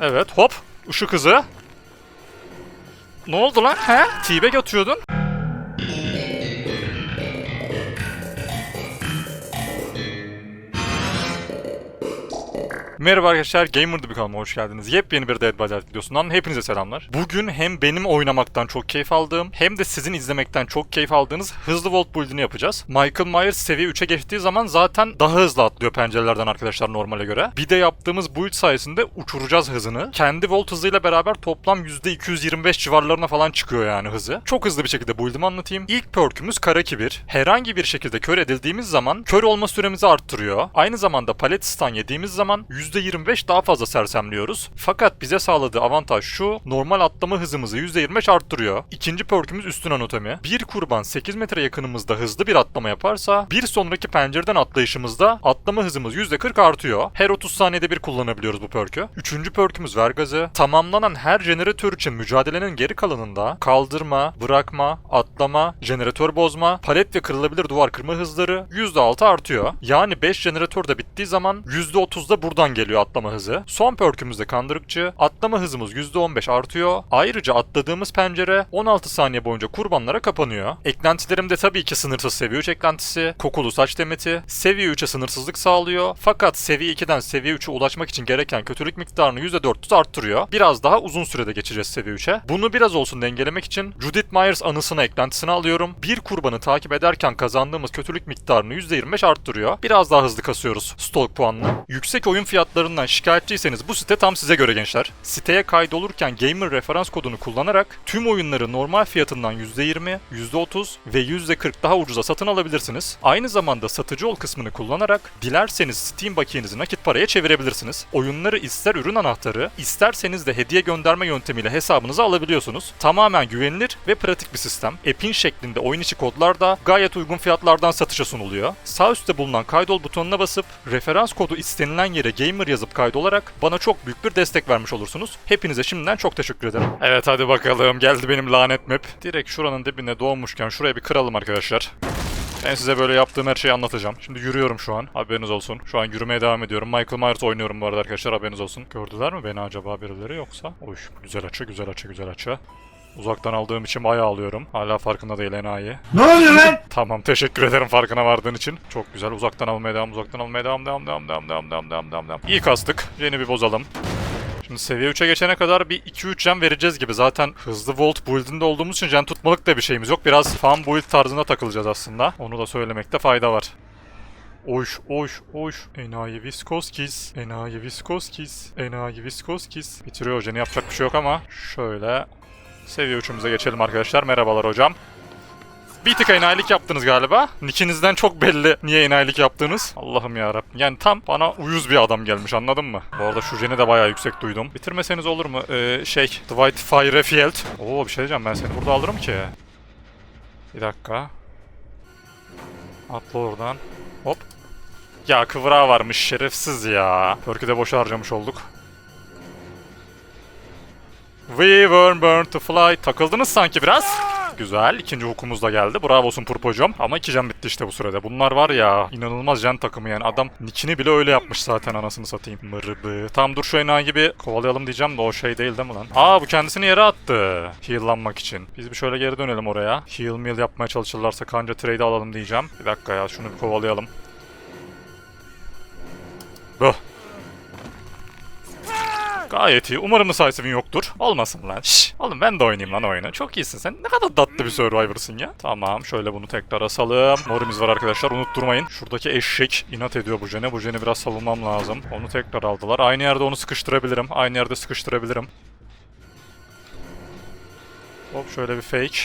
Evet hop. Işık hızı. Ne oldu lan? He? T-bag atıyordun. Merhaba arkadaşlar, Gamer'da bir kanalıma hoş geldiniz. Yepyeni bir Dead by Daylight videosundan hepinize selamlar. Bugün hem benim oynamaktan çok keyif aldığım hem de sizin izlemekten çok keyif aldığınız hızlı Vault build'ini yapacağız. Michael Myers seviye 3'e geçtiği zaman zaten daha hızlı atlıyor pencerelerden arkadaşlar normale göre. Bir de yaptığımız build sayesinde uçuracağız hızını. Kendi Vault hızıyla beraber toplam %225 civarlarına falan çıkıyor yani hızı. Çok hızlı bir şekilde build'imi anlatayım. İlk perk'ümüz kara kibir. Herhangi bir şekilde kör edildiğimiz zaman kör olma süremizi arttırıyor. Aynı zamanda palet stun yediğimiz zaman %25 daha fazla sersemliyoruz. Fakat bize sağladığı avantaj şu, normal atlama hızımızı %25 arttırıyor. İkinci perkümüz üstün anatomi. Bir kurban 8 metre yakınımızda hızlı bir atlama yaparsa, bir sonraki pencereden atlayışımızda atlama hızımız %40 artıyor. Her 30 saniyede bir kullanabiliyoruz bu perkü. Üçüncü perkümüz ver gazı. Tamamlanan her jeneratör için mücadelenin geri kalanında kaldırma, bırakma, atlama, jeneratör bozma, palet ve kırılabilir duvar kırma hızları %6 artıyor. Yani 5 jeneratör de bittiği zaman %30 da buradan geliyor atlama hızı. Son perkümüzde kandırıkçı. Atlama hızımız %15 artıyor. Ayrıca atladığımız pencere 16 saniye boyunca kurbanlara kapanıyor. Eklentilerimde tabii ki sınırsız seviye 3 eklentisi, kokulu saç demeti, seviye 3'e sınırsızlık sağlıyor. Fakat seviye 2'den seviye 3'e ulaşmak için gereken kötülük miktarını %400 arttırıyor. Biraz daha uzun sürede geçeceğiz seviye 3'e. Bunu biraz olsun dengelemek için Judith Myers anısına eklentisini alıyorum. Bir kurbanı takip ederken kazandığımız kötülük miktarını %25 arttırıyor. Biraz daha hızlı kasıyoruz stalk puanını. Yüksek oyun fiyatlarından şikayetçiyseniz bu site tam size göre gençler. Siteye kaydolurken gamer referans kodunu kullanarak tüm oyunları normal fiyatından %20, %30 ve %40 daha ucuza satın alabilirsiniz. Aynı zamanda satıcı ol kısmını kullanarak dilerseniz Steam bakiyenizi nakit paraya çevirebilirsiniz. Oyunları ister ürün anahtarı, isterseniz de hediye gönderme yöntemiyle hesabınıza alabiliyorsunuz. Tamamen güvenilir ve pratik bir sistem. App'in şeklinde oyun içi kodlar da gayet uygun fiyatlardan satışa sunuluyor. Sağ üstte bulunan kaydol butonuna basıp referans kodu istenilen yere gamer yazıp kaydolarak bana çok büyük bir destek vermiş olursunuz. Hepinize şimdiden çok teşekkür ederim. Evet hadi bakalım geldi benim lanet map. Direkt şuranın dibine doğmuşken şuraya bir kıralım arkadaşlar. Ben size böyle yaptığım her şeyi anlatacağım. Şimdi yürüyorum şu an. Haberiniz olsun. Şu an yürümeye devam ediyorum. Michael Myers oynuyorum bu arada arkadaşlar. Haberiniz olsun. Gördüler mi beni acaba birileri yoksa? Oy güzel açı, güzel açı, güzel açı. Uzaktan aldığım için bayağı alıyorum. Hala farkında değil enayi. Ne oluyor lan? Tamam teşekkür ederim farkına vardığın için. Çok güzel. Uzaktan almaya devam, uzaktan almaya devam, devam, devam, devam, devam, devam, devam, devam, devam. İyi kastık. Yeni bir bozalım. Şimdi seviye 3'e geçene kadar bir 2-3 gen vereceğiz gibi. Zaten hızlı Volt build'inde olduğumuz için gen tutmalık da bir şeyimiz yok. Biraz fan build tarzında takılacağız aslında. Onu da söylemekte fayda var. Oş, oş, oş. Enayi Viskoskis. Enayi Viskoskis. Enayi Viskoskis. Bitiriyor hoca. Ne yapacak bir şey yok ama. Şöyle. Seviye 3'ümüze geçelim arkadaşlar. Merhabalar hocam. Bir tık enayilik yaptınız galiba. Nickinizden çok belli niye enayilik yaptığınız. Allah'ım ya Yani tam bana uyuz bir adam gelmiş anladın mı? Bu arada şu jeni de bayağı yüksek duydum. Bitirmeseniz olur mu? Ee, şey, Dwight Firefield. Oo bir şey diyeceğim ben seni burada alırım ki. Bir dakika. Atla oradan. Hop. Ya kıvrağı varmış şerefsiz ya. Perk'ü de boşa harcamış olduk. We were born to fly. Takıldınız sanki biraz. Güzel. İkinci hukumuz da geldi. Bravosun Purpocum. Ama iki can bitti işte bu sürede. Bunlar var ya inanılmaz can takımı yani. Adam nickini bile öyle yapmış zaten anasını satayım. Mırıbı. Tamam dur şu enayi gibi kovalayalım diyeceğim de o şey değil değil mi lan? Aa bu kendisini yere attı. Heal'lanmak için. Biz bir şöyle geri dönelim oraya. Heal meal yapmaya çalışırlarsa kanca trade alalım diyeceğim. Bir dakika ya şunu bir kovalayalım. Böh. Gayet iyi. Umarım Decisive'in yoktur. Olmasın lan. Şşş. Oğlum ben de oynayayım lan oyunu. Çok iyisin sen. Ne kadar tatlı bir Survivor'sın ya. Tamam. Şöyle bunu tekrar asalım. Morimiz var arkadaşlar. Unutturmayın. Şuradaki eşek inat ediyor bu jene. Bu jeni biraz savunmam lazım. Onu tekrar aldılar. Aynı yerde onu sıkıştırabilirim. Aynı yerde sıkıştırabilirim. Hop şöyle bir fake.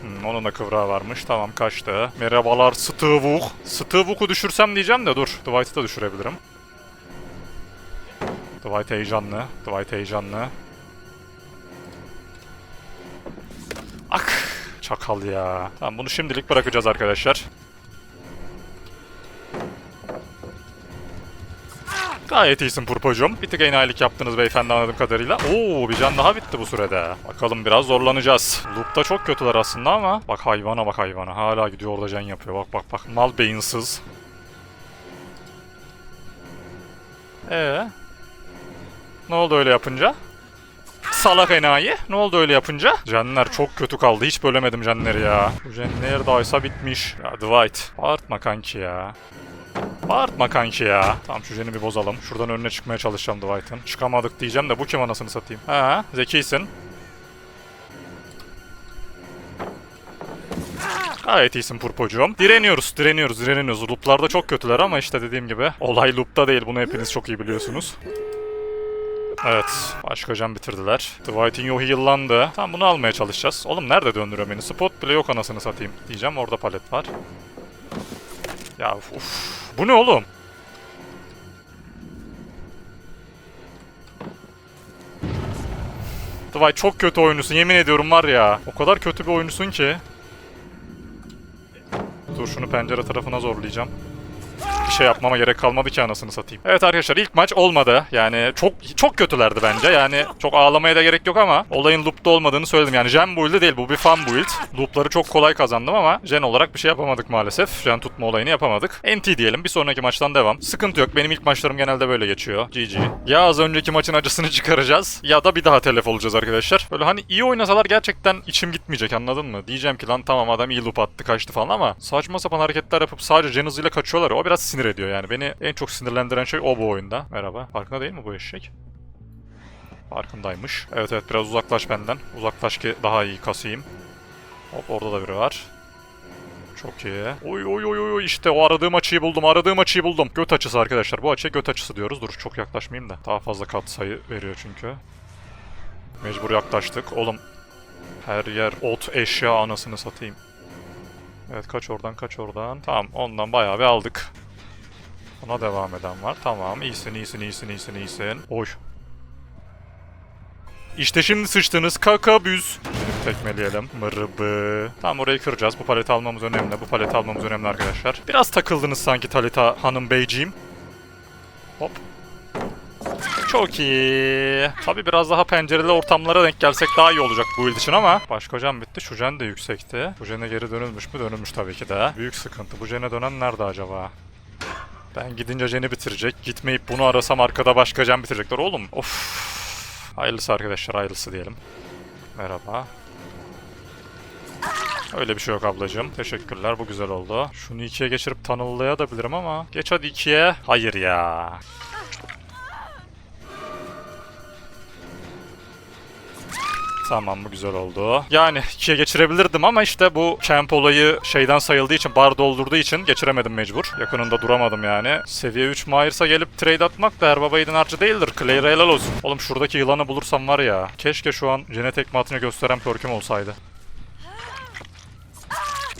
Hmm, onun da kıvrağı varmış. Tamam kaçtı. Merhabalar Stuvuk. Stuvuk'u düşürsem diyeceğim de dur. Dwight'ı da düşürebilirim. Dwight heyecanlı. Dwight heyecanlı. Ak! Çakal ya. Tamam bunu şimdilik bırakacağız arkadaşlar. Gayet iyisin Purpocuğum. Bir tık enayilik yaptınız beyefendi anladığım kadarıyla. Oo bir can daha bitti bu sürede. Bakalım biraz zorlanacağız. Loop'ta çok kötüler aslında ama. Bak hayvana bak hayvana. Hala gidiyor orada can yapıyor. Bak bak bak. Mal beyinsiz. Ee, Ne oldu öyle yapınca? Salak enayi. Ne oldu öyle yapınca? Jenler çok kötü kaldı. Hiç bölemedim Jenleri ya. Bu Jen neredeyse bitmiş. Ya Dwight. Bağırtma kanki ya. Bağırtma kanki ya. Tamam şu Jen'i bir bozalım. Şuradan önüne çıkmaya çalışacağım Dwight'ın. Çıkamadık diyeceğim de bu kim anasını satayım. Ha, zekisin. Gayet iyisin Purpocuğum. Direniyoruz, direniyoruz, direniyoruz. Loop'larda çok kötüler ama işte dediğim gibi olay loop'ta değil. Bunu hepiniz çok iyi biliyorsunuz. Evet. Başka can bitirdiler. Dwight'in yohi yıllandı. Tamam bunu almaya çalışacağız. Oğlum nerede döndürüyor beni? Spot bile yok anasını satayım. Diyeceğim orada palet var. Ya uf. Bu ne oğlum? Dwight çok kötü oyuncusun yemin ediyorum var ya. O kadar kötü bir oyuncusun ki. Dur şunu pencere tarafına zorlayacağım. Bir şey yapmama gerek kalmadı ki anasını satayım. Evet arkadaşlar ilk maç olmadı. Yani çok çok kötülerdi bence. Yani çok ağlamaya da gerek yok ama olayın loop'ta olmadığını söyledim. Yani Jen build'i değil bu bir fan build. Loop'ları çok kolay kazandım ama Jen olarak bir şey yapamadık maalesef. Jen tutma olayını yapamadık. NT diyelim bir sonraki maçtan devam. Sıkıntı yok benim ilk maçlarım genelde böyle geçiyor. GG. Ya az önceki maçın acısını çıkaracağız ya da bir daha telef olacağız arkadaşlar. Böyle hani iyi oynasalar gerçekten içim gitmeyecek anladın mı? Diyeceğim ki lan tamam adam iyi loop attı kaçtı falan ama saçma sapan hareketler yapıp sadece Jen hızıyla kaçıyorlar. O biraz sinir ediyor yani. Beni en çok sinirlendiren şey o bu oyunda. Merhaba. Farkında değil mi bu eşek? Farkındaymış. Evet evet biraz uzaklaş benden. Uzaklaş ki daha iyi kasayım. Hop orada da biri var. Çok iyi. Oy oy oy oy işte o aradığım açıyı buldum. Aradığım açıyı buldum. Göt açısı arkadaşlar. Bu açıya göt açısı diyoruz. Dur çok yaklaşmayayım da. Daha fazla kat sayı veriyor çünkü. Mecbur yaklaştık. Oğlum her yer ot eşya anasını satayım. Evet kaç oradan kaç oradan. Tamam ondan bayağı bir aldık. Buna devam eden var. Tamam iyisin iyisin iyisin iyisin iyisin. Oy. İşte şimdi sıçtınız kaka büz. Şimdi tekmeleyelim. Mırıbı. Tamam orayı kıracağız. Bu paleti almamız önemli. Bu paleti almamız önemli arkadaşlar. Biraz takıldınız sanki Talita hanım beyciğim. Hop. Çok iyi. Tabi biraz daha pencereli ortamlara denk gelsek daha iyi olacak bu build için ama. Başka can bitti. Şu jen de yüksekti. Bu jene geri dönülmüş mü? Dönülmüş tabii ki de. Büyük sıkıntı. Bu jene dönen nerede acaba? Ben gidince jeni bitirecek. Gitmeyip bunu arasam arkada başka jen bitirecekler. Oğlum of. Hayırlısı arkadaşlar hayırlısı diyelim. Merhaba. Öyle bir şey yok ablacığım. Teşekkürler bu güzel oldu. Şunu ikiye geçirip tunnel'layabilirim ama. Geç hadi ikiye. Hayır ya. Tamam bu güzel oldu. Yani ikiye geçirebilirdim ama işte bu camp olayı şeyden sayıldığı için, bar doldurduğu için geçiremedim mecbur. Yakınında duramadım yani. Seviye 3 Myers'a gelip trade atmak da her baba yiğidin harcı değildir. Clay'e helal olsun. Oğlum şuradaki yılanı bulursam var ya. Keşke şu an Jene tekme atınca gösteren perk'üm olsaydı.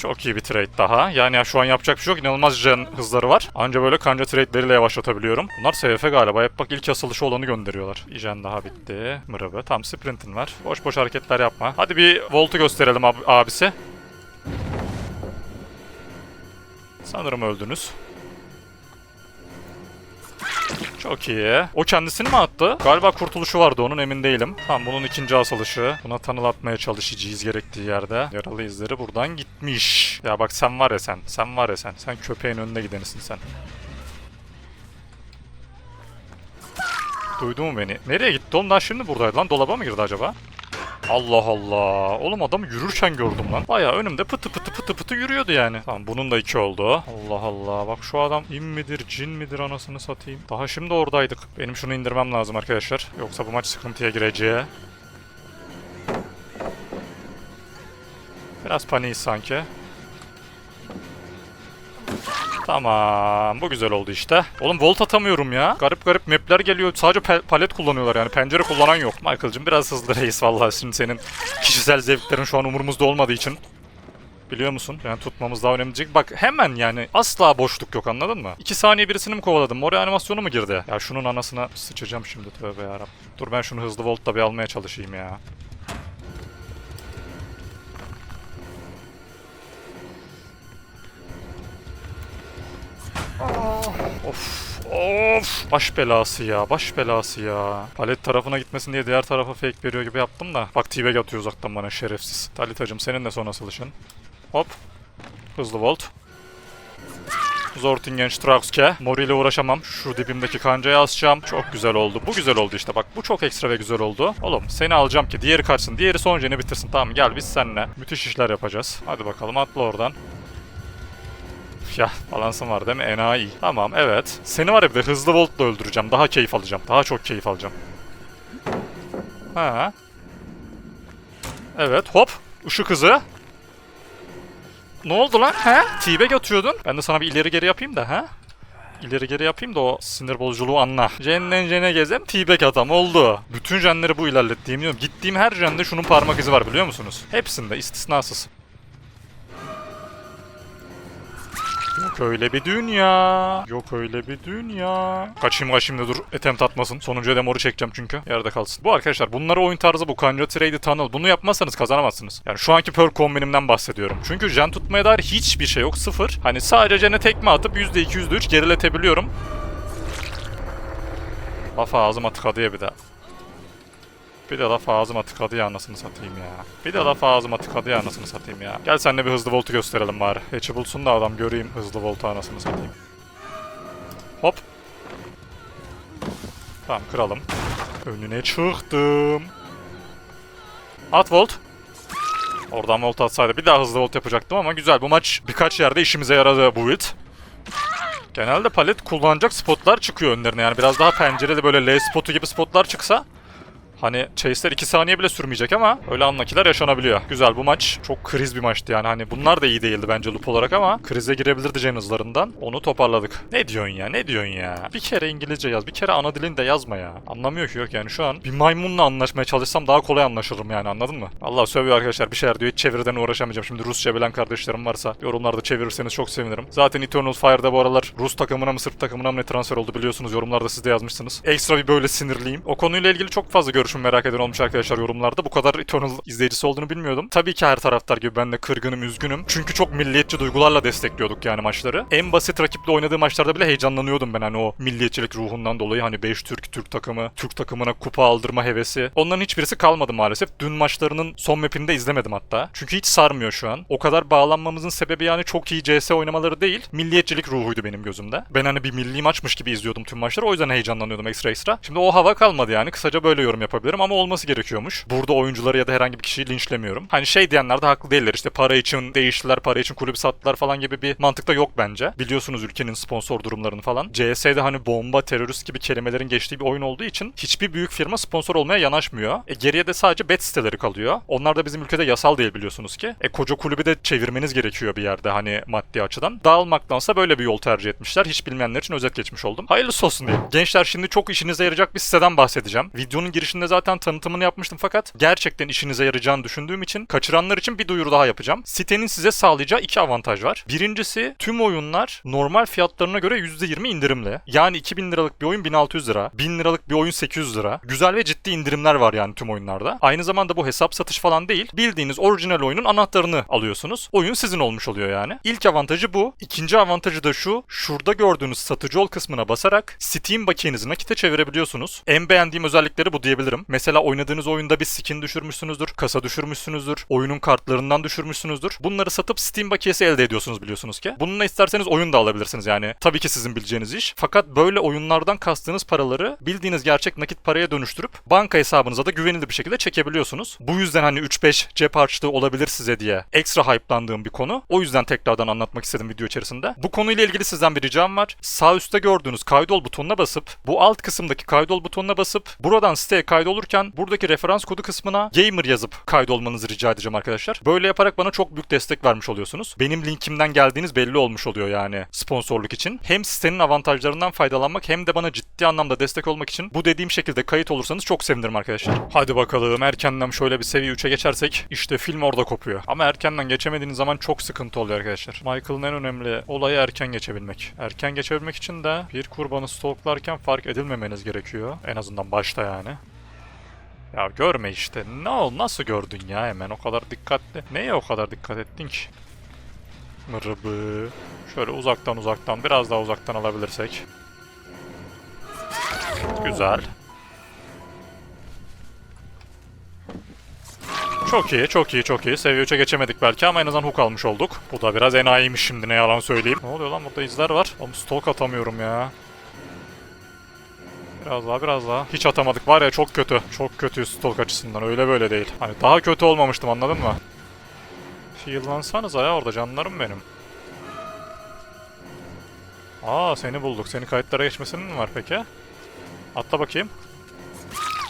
Çok iyi bir trade daha. Yani ya şu an yapacak bir şey yok. İnanılmaz gen hızları var. Anca böyle kanca trade'leriyle yavaşlatabiliyorum. Bunlar SFF galiba. Hep bak ilk asılışı olanı gönderiyorlar. Gen daha bitti. Mırabı. Tam sprintin var. Boş boş hareketler yapma. Hadi bir voltu gösterelim ab abisi. Sanırım öldünüz. Çok iyi. O kendisini mi attı? Galiba kurtuluşu vardı onun emin değilim. Tamam bunun ikinci asılışı. Buna tanıl atmaya çalışacağız gerektiği yerde. Yaralı izleri buradan gitmiş. Ya bak sen var ya sen. Sen var ya sen. Sen köpeğin önüne gidenisin sen. Duydu mu beni? Nereye gitti oğlum? Daha şimdi buradaydı lan. Dolaba mı girdi acaba? Allah Allah. Oğlum adamı yürürken gördüm lan. Baya önümde pıtı pıtı pıtı pıtı yürüyordu yani. Tamam bunun da iki oldu. Allah Allah. Bak şu adam im midir cin midir anasını satayım. Daha şimdi oradaydık. Benim şunu indirmem lazım arkadaşlar. Yoksa bu maç sıkıntıya gireceği. Biraz paniğiz sanki. Tamam. Bu güzel oldu işte. Oğlum volt atamıyorum ya. Garip garip mapler geliyor. Sadece palet kullanıyorlar yani. Pencere kullanan yok. Michael'cım biraz hızlı reis vallahi şimdi senin kişisel zevklerin şu an umurumuzda olmadığı için. Biliyor musun? Yani tutmamız daha önemli. Bak hemen yani asla boşluk yok anladın mı? 2 saniye birisini mi kovaladım? Oraya animasyonu mu girdi? Ya şunun anasına sıçacağım şimdi tövbe yarabbim. Dur ben şunu hızlı voltla bir almaya çalışayım ya. Of baş belası ya baş belası ya. Palet tarafına gitmesin diye diğer tarafa fake veriyor gibi yaptım da. Bak T-Bag atıyor uzaktan bana şerefsiz. Talitacım senin de son asılışın. Hop. Hızlı volt. Zortingen Strauske. Mori ile uğraşamam. Şu dibimdeki kancayı asacağım. Çok güzel oldu. Bu güzel oldu işte bak. Bu çok ekstra ve güzel oldu. Oğlum seni alacağım ki diğeri kaçsın. Diğeri son jeni bitirsin. Tamam gel biz seninle. Müthiş işler yapacağız. Hadi bakalım atla oradan. Ya balansın var değil mi? Enayi. Tamam evet. Seni var ya bir de hızlı voltla öldüreceğim. Daha keyif alacağım. Daha çok keyif alacağım. Ha. Evet hop. Işık hızı. Ne oldu lan? He? T-bag atıyordun. Ben de sana bir ileri geri yapayım da ha? İleri geri yapayım da o sinir bozuculuğu anla. Jennen jene gezem T-bag atam oldu. Bütün jenleri bu ilerlettiğim diyorum. Gittiğim her jende şunun parmak izi var biliyor musunuz? Hepsinde istisnasız. Yok öyle bir dünya. Yok öyle bir dünya. Kaçayım kaçayım da dur. Etem tatmasın. Sonuncuya da moru çekeceğim çünkü. Yerde kalsın. Bu arkadaşlar bunları oyun tarzı bu. Kanca Trade Tunnel. Bunu yapmazsanız kazanamazsınız. Yani şu anki perk kombinimden bahsediyorum. Çünkü jen tutmaya dair hiçbir şey yok. Sıfır. Hani sadece jene tekme atıp %2 %3 geriletebiliyorum. Laf ağzıma tıkadı ya bir daha. Bir de laf ağzıma tıkadı ya anasını satayım ya. Bir de laf ağzıma tıkadı ya anasını satayım ya. Gel senle bir hızlı voltu gösterelim bari. Hatch'i bulsun da adam göreyim hızlı voltu anasını satayım. Hop. Tamam kıralım. Önüne çıktım. At volt. Oradan volt atsaydı bir daha hızlı volt yapacaktım ama güzel. Bu maç birkaç yerde işimize yaradı bu build. Genelde palet kullanacak spotlar çıkıyor önlerine. Yani biraz daha pencereli böyle L spotu gibi spotlar çıksa Hani chase'ler 2 saniye bile sürmeyecek ama öyle anlakiler yaşanabiliyor. Güzel bu maç çok kriz bir maçtı yani hani bunlar da iyi değildi bence loop olarak ama krize girebilirdi Jen hızlarından. Onu toparladık. Ne diyorsun ya ne diyorsun ya? Bir kere İngilizce yaz bir kere ana dilini de yazma ya. Anlamıyor ki yok yani şu an bir maymunla anlaşmaya çalışsam daha kolay anlaşırım yani anladın mı? Allah sövüyor arkadaşlar bir şeyler diyor hiç çeviriden uğraşamayacağım. Şimdi Rusça bilen kardeşlerim varsa yorumlarda çevirirseniz çok sevinirim. Zaten Eternal Fire'da bu aralar Rus takımına mı Sırp takımına mı ne transfer oldu biliyorsunuz yorumlarda siz de yazmışsınız. Ekstra bir böyle sinirliyim. O konuyla ilgili çok fazla görüşüm merak eden olmuş arkadaşlar yorumlarda. Bu kadar Eternal izleyicisi olduğunu bilmiyordum. Tabii ki her taraftar gibi ben de kırgınım, üzgünüm. Çünkü çok milliyetçi duygularla destekliyorduk yani maçları. En basit rakiple oynadığı maçlarda bile heyecanlanıyordum ben hani o milliyetçilik ruhundan dolayı. Hani 5 Türk, Türk takımı, Türk takımına kupa aldırma hevesi. Onların hiçbirisi kalmadı maalesef. Dün maçlarının son mapini de izlemedim hatta. Çünkü hiç sarmıyor şu an. O kadar bağlanmamızın sebebi yani çok iyi CS oynamaları değil. Milliyetçilik ruhuydu benim gözümde. Ben hani bir milli maçmış gibi izliyordum tüm maçları. O yüzden heyecanlanıyordum ekstra ekstra. Şimdi o hava kalmadı yani. Kısaca böyle yorum yapabilirim ama olması gerekiyormuş. Burada oyuncuları ya da herhangi bir kişiyi linçlemiyorum. Hani şey diyenler de haklı değiller. İşte para için değiştiler, para için kulübü sattılar falan gibi bir mantıkta yok bence. Biliyorsunuz ülkenin sponsor durumlarını falan. CS'de hani bomba, terörist gibi kelimelerin geçtiği bir oyun olduğu için hiçbir büyük firma sponsor olmaya yanaşmıyor. E geriye de sadece bet siteleri kalıyor. Onlar da bizim ülkede yasal değil biliyorsunuz ki. E koca kulübü de çevirmeniz gerekiyor bir yerde hani maddi açıdan. Dağılmaktansa böyle bir yol tercih etmişler. Hiç bilmeyenler için özet geçmiş oldum. Hayırlısı olsun diyeyim. Gençler şimdi çok işinize yarayacak bir siteden bahsedeceğim. Videonun girişinde zaten tanıtımını yapmıştım fakat gerçekten işinize yarayacağını düşündüğüm için kaçıranlar için bir duyuru daha yapacağım. Sitenin size sağlayacağı iki avantaj var. Birincisi tüm oyunlar normal fiyatlarına göre %20 indirimli. Yani 2000 liralık bir oyun 1600 lira, 1000 liralık bir oyun 800 lira. Güzel ve ciddi indirimler var yani tüm oyunlarda. Aynı zamanda bu hesap satış falan değil. Bildiğiniz orijinal oyunun anahtarını alıyorsunuz. Oyun sizin olmuş oluyor yani. İlk avantajı bu. İkinci avantajı da şu. Şurada gördüğünüz satıcı ol kısmına basarak Steam bakiyenizi nakite çevirebiliyorsunuz. En beğendiğim özellikleri bu diyebilirim. Mesela oynadığınız oyunda bir skin düşürmüşsünüzdür, kasa düşürmüşsünüzdür, oyunun kartlarından düşürmüşsünüzdür. Bunları satıp Steam bakiyesi elde ediyorsunuz biliyorsunuz ki. Bununla isterseniz oyun da alabilirsiniz yani. Tabii ki sizin bileceğiniz iş. Fakat böyle oyunlardan kastığınız paraları bildiğiniz gerçek nakit paraya dönüştürüp banka hesabınıza da güvenilir bir şekilde çekebiliyorsunuz. Bu yüzden hani 3-5 cep harçlığı olabilir size diye ekstra hype'landığım bir konu. O yüzden tekrardan anlatmak istedim video içerisinde. Bu konuyla ilgili sizden bir ricam var. Sağ üstte gördüğünüz kaydol butonuna basıp bu alt kısımdaki kaydol butonuna basıp buradan siteye kaydolurken buradaki referans kodu kısmına gamer yazıp kaydolmanızı rica edeceğim arkadaşlar. Böyle yaparak bana çok büyük destek vermiş oluyorsunuz. Benim linkimden geldiğiniz belli olmuş oluyor yani sponsorluk için. Hem sitenin avantajlarından faydalanmak hem de bana ciddi anlamda destek olmak için bu dediğim şekilde kayıt olursanız çok sevinirim arkadaşlar. Hadi bakalım erkenden şöyle bir seviye 3'e geçersek işte film orada kopuyor. Ama erkenden geçemediğiniz zaman çok sıkıntı oluyor arkadaşlar. Michael'ın en önemli olayı erken geçebilmek. Erken geçebilmek için de bir kurbanı stalklarken fark edilmemeniz gerekiyor. En azından başta yani. Ya görme işte. Ne ol nasıl gördün ya hemen o kadar dikkatli. Neye o kadar dikkat ettin ki? Mırıbı. Şöyle uzaktan uzaktan biraz daha uzaktan alabilirsek. Güzel. Çok iyi, çok iyi, çok iyi. Seviye 3'e geçemedik belki ama en azından hook almış olduk. Bu da biraz enayiymiş şimdi ne yalan söyleyeyim. Ne oluyor lan burada izler var. Oğlum stalk atamıyorum ya. Biraz daha biraz daha. Hiç atamadık var ya çok kötü. Çok kötü stalk açısından öyle böyle değil. Hani daha kötü olmamıştım anladın mı? Heal'lansanıza ya orada canlarım benim. Aa seni bulduk. Seni kayıtlara geçmesinin mi var peki? Atla bakayım.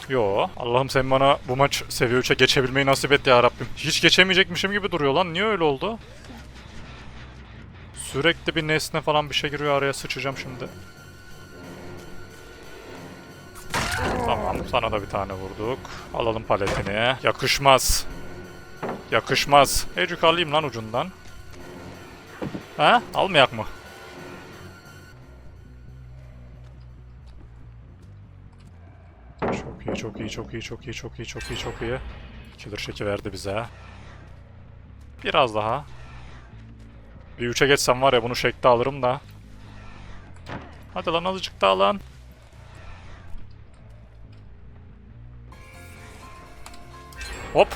Yo. Allah'ım sen bana bu maç seviye 3'e geçebilmeyi nasip et ya Rabbim. Hiç geçemeyecekmişim gibi duruyor lan. Niye öyle oldu? Sürekli bir nesne falan bir şey giriyor araya sıçacağım şimdi. Tamam sana da bir tane vurduk. Alalım paletini. Yakışmaz. Yakışmaz. Ecuk alayım lan ucundan. Ha? Almayak mı? Çok iyi, çok iyi, çok iyi, çok iyi, çok iyi, çok iyi, çok iyi. Killer şeki verdi bize. Biraz daha. Bir üçe geçsem var ya bunu şekte alırım da. Hadi lan azıcık daha lan. Hop.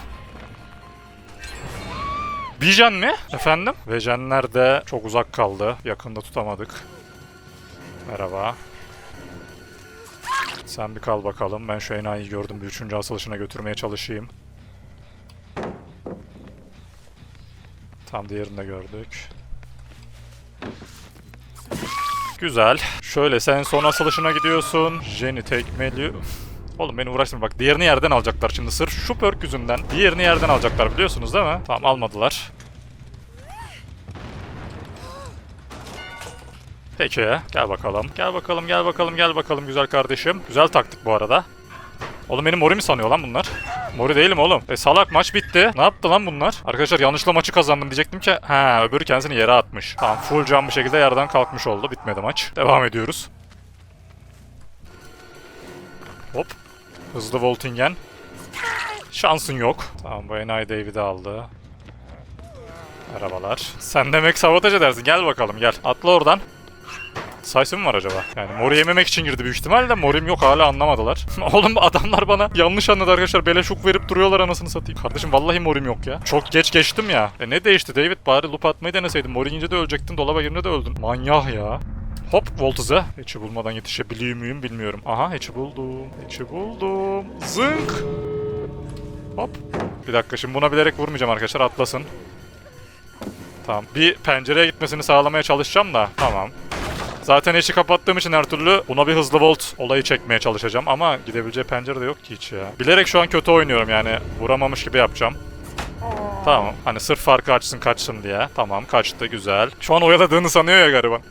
Bijan mi? Efendim? Vejenler de çok uzak kaldı. Yakında tutamadık. Merhaba. Sen bir kal bakalım. Ben şu enayiyi gördüm. Bir üçüncü asılışına götürmeye çalışayım. Tam diğerini de gördük. Güzel. Şöyle sen son asılışına gidiyorsun. Jenny tekmeli... Oğlum beni uğraştırma bak diğerini yerden alacaklar şimdi sırf şu perk yüzünden diğerini yerden alacaklar biliyorsunuz değil mi? Tamam almadılar. Peki gel bakalım gel bakalım gel bakalım gel bakalım güzel kardeşim. Güzel taktik bu arada. Oğlum benim Mori mi sanıyor lan bunlar? Mori değilim oğlum. E salak maç bitti. Ne yaptı lan bunlar? Arkadaşlar yanlışla maçı kazandım diyecektim ki. Ha öbürü kendisini yere atmış. Tamam full can bir şekilde yerden kalkmış oldu. Bitmedi maç. Devam ediyoruz. Hızlı Voltingen. Şansın yok. Tamam bu enayi David'i aldı. Merhabalar. Sen demek sabotaj edersin. Gel bakalım gel. Atla oradan. Sayısı mı var acaba? Yani Mori yememek için girdi büyük ihtimalle. Morim yok hala anlamadılar. Oğlum adamlar bana yanlış anladı arkadaşlar. Beleş hook verip duruyorlar anasını satayım. Kardeşim vallahi Morim yok ya. Çok geç geçtim ya. E ne değişti David? Bari loop atmayı deneseydin. Mori yiyince de ölecektin. Dolaba girince de öldün. Manyak ya. Hop Voltuz'a. Hatch'i bulmadan yetişebiliyor muyum bilmiyorum. Aha Hatch'i buldum. Hatch'i buldum. Zınk. Hop. Bir dakika şimdi buna bilerek vurmayacağım arkadaşlar. Atlasın. Tamam. Bir pencereye gitmesini sağlamaya çalışacağım da. Tamam. Zaten eşi kapattığım için her türlü buna bir hızlı volt olayı çekmeye çalışacağım ama gidebileceği pencere de yok ki hiç ya. Bilerek şu an kötü oynuyorum yani vuramamış gibi yapacağım. Tamam hani sırf farkı açsın kaçsın diye. Tamam kaçtı güzel. Şu an oyaladığını sanıyor ya gariban.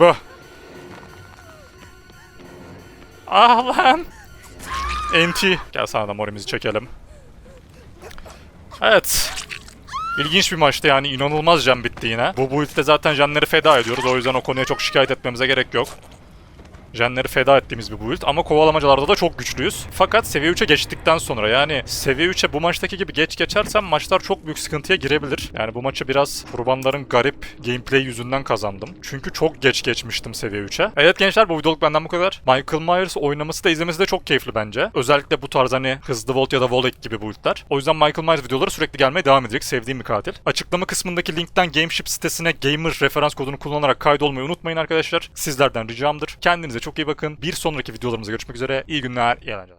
Bu. Ah lan. NT. Gel sana da morimizi çekelim. Evet. İlginç bir maçtı yani inanılmaz jam bitti yine. Bu build'de zaten jenleri feda ediyoruz o yüzden o konuya çok şikayet etmemize gerek yok. Jenleri feda ettiğimiz bir build ama kovalamacalarda da çok güçlüyüz. Fakat seviye 3'e geçtikten sonra yani seviye 3'e bu maçtaki gibi geç geçersem maçlar çok büyük sıkıntıya girebilir. Yani bu maçı biraz kurbanların garip gameplay yüzünden kazandım. Çünkü çok geç geçmiştim seviye 3'e. Evet gençler bu videoluk benden bu kadar. Michael Myers oynaması da izlemesi de çok keyifli bence. Özellikle bu tarz hani hızlı volt ya da volek gibi buildler. O yüzden Michael Myers videoları sürekli gelmeye devam edecek. Sevdiğim bir katil. Açıklama kısmındaki linkten Gameship sitesine gamer referans kodunu kullanarak kaydolmayı unutmayın arkadaşlar. Sizlerden ricamdır. Kendinize çok iyi bakın. Bir sonraki videolarımızda görüşmek üzere. İyi günler, iyi eğlenceler.